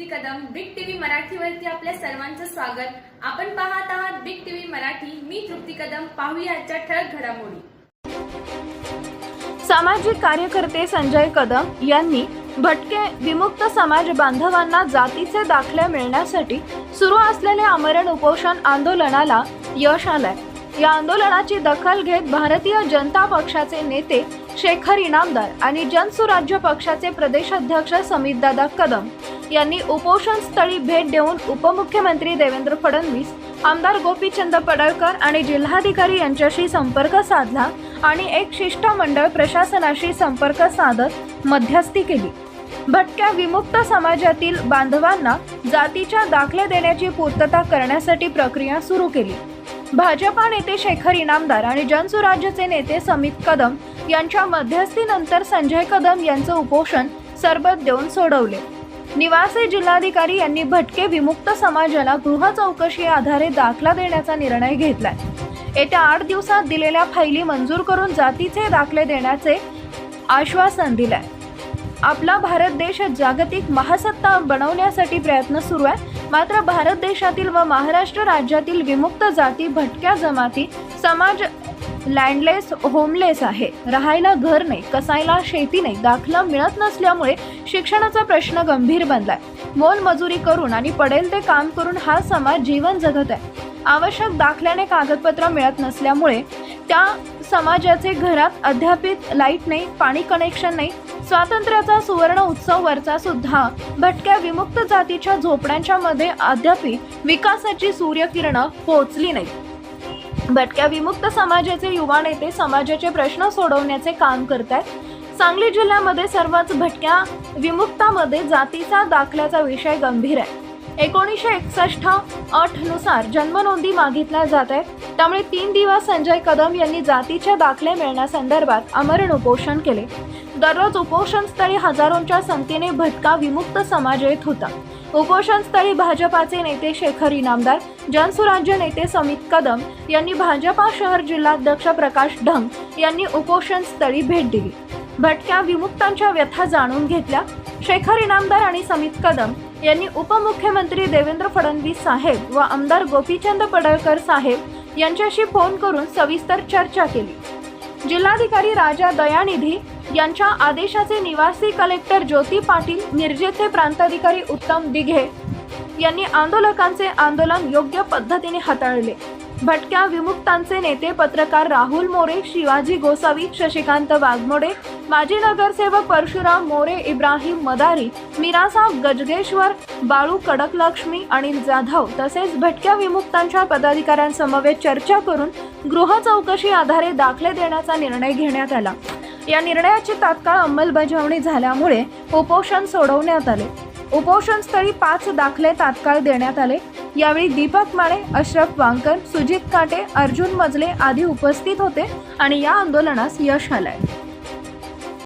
Big TV Marathi मराठीवरती आपल्या सर्वांचं स्वागत. आपण पाहत आहात बिग टीव्ही मराठी. मी तृप्ती कदम. पाहूया आजच्या ठळक घडामोडी. सामाजिक कार्यकर्ते संजय कदम यांनी भटके विमुक्त समाज बांधवांना जातीचे दाखले मिळण्यासाठी सुरू असलेले आमरण उपोषण आंदोलनाला यश आलंय. या आंदोलनाची दखल घेत भारतीय जनता पक्षाचे नेते शेखर इनामदार आणि जनसुराज्य पक्षाचे प्रदेशाध्यक्ष समीरदादा कदम यांनी उपोषण स्थळी भेट देऊन उपमुख्यमंत्री देवेंद्र फडणवीस आमदार गोपीचंद पडळकर आणि जिल्हाधिकारी यांच्याशी संपर्क साधला आणि एक शिष्टमंडळ प्रशासनाशी संपर्क साधत मध्यस्थी केली. भटक्या विमुक्त समाजातील बांधवांना जातीच्या दाखले देण्याची पूर्तता करण्यासाठी प्रक्रिया सुरू केली. भाजपा नेते शेखर इनामदार आणि जनसुराज्यचे नेते समित कदम यांच्या मध्यस्थीनंतर संजय कदम यांचं उपोषण सरबत देऊन सोडवले. निवासी जिल्हाधिकारी यांनी भटके विमुक्त समाजाला गृह चौकशी आधारे दाखला देण्याचा निर्णय घेतलाय. येत्या आठ दिवसात दिलेल्या फायली मंजूर करून जातीचे दाखले देण्याचे आश्वासन दिलंय. आपला भारत देश जागतिक महासत्ता बनवण्यासाठी प्रयत्न सुरू आहे. मात्र भारत देशातील व महाराष्ट्र राज्यातील विमुक्त जाती भटक्या जमाती समाज लँडलेस होमलेस आहे. राहायला घर नाही कसायला शेती नाही दाखला मिळत नसल्यामुळे शिक्षणाचा प्रश्न गंभीर बनलाय. मोलमजुरी करून आणि पडेल ते काम करून हा समाज जीवन जगत आहे. आवश्यक दाखल्याने कागदपत्र मिळत नसल्यामुळे त्या समाजाचे घरात अध्यापित लाइट नाही पाणी कनेक्शन नाही स्वातंत्र्याचा सुवर्ण उत्सव वरचा सुद्धा भटक्या विमुक्त जातीच्या झोपड्यांच्या मध्ये अद्यापि विकासाची सूर्यकिरणं पोहोचली नाही भटक्या विमुक्त समाजाचे युवा नेते समाजाचे प्रश्न सोडवण्याचे काम करत आहेत सांगली जिल्ह्यामध्ये सर्वच भटक्या विमुक्तामध्ये जातीचा दाखल्याचा विषय गंभीर आहे. एकोणीसशे एकसष्ट अटनुसार जन्मनोंदी मागितल्या जात आहे त्यामुळे तीन दिवस संजय कदम यांनी जातीचे दाखले मिळण्यासंदर्भात अमरण उपोषण केले. दररोज उपोषणस्थळी हजारोंच्या संख्येने भटका विमुक्त समाज येत होता. उपोषणस्थळी भाजपाचे नेते शेखर इनामदार जनसुराज्य नेते समित कदम यांनी भाजपा शहर जिल्हाध्यक्ष प्रकाश ढंग यांनी उपोषणस्थळी भेट दिली. भटक्या विमुक्तांच्या व्यथा जाणून घेतल्या शेखर इनामदार आणि समित कदम यांनी उपमुख्यमंत्री देवेंद्र फडणवीस साहेब व आमदार गोपीचंद पडळकर साहेब यांच्याशी फोन करून सविस्तर चर्चा केली. जिल्हाधिकारी राजा दयानिधी यांच्या आदेशाचे निवासी कलेक्टर ज्योती पाटील मिरजेचे प्रांताधिकारी उत्तम दिघे यांनी आंदोलकांचे आंदोलन योग्य पद्धतीने हाताळले. भटक्या विमुक्तांचे नेते पत्रकार राहुल मोरे शिवाजी गोसावी शशिकांत वाघमोडे माजी नगरसेवक परशुराम मोरे इब्राहिम मदारी मिरासाब गजगेश्वर बाळू कडकलक्ष्मी अनिल जाधव तसेच भटक्या विमुक्तांच्या पदाधिकाऱ्यांसमवेत चर्चा करून गृह चौकशी आधारे दाखले देण्याचा निर्णय घेण्यात आला. या निर्णयाची तात्काळ अंमलबजावणी झाल्यामुळे उपोषण सोडवण्यात आले. उपोषणस्थळी पाच दाखले तात्काळ देण्यात आले. यावेळी दीपक माळे अशरफ वांकर सुजित काटे अर्जुन मजले आदी उपस्थित होते आणि या आंदोलनास यश आलंय.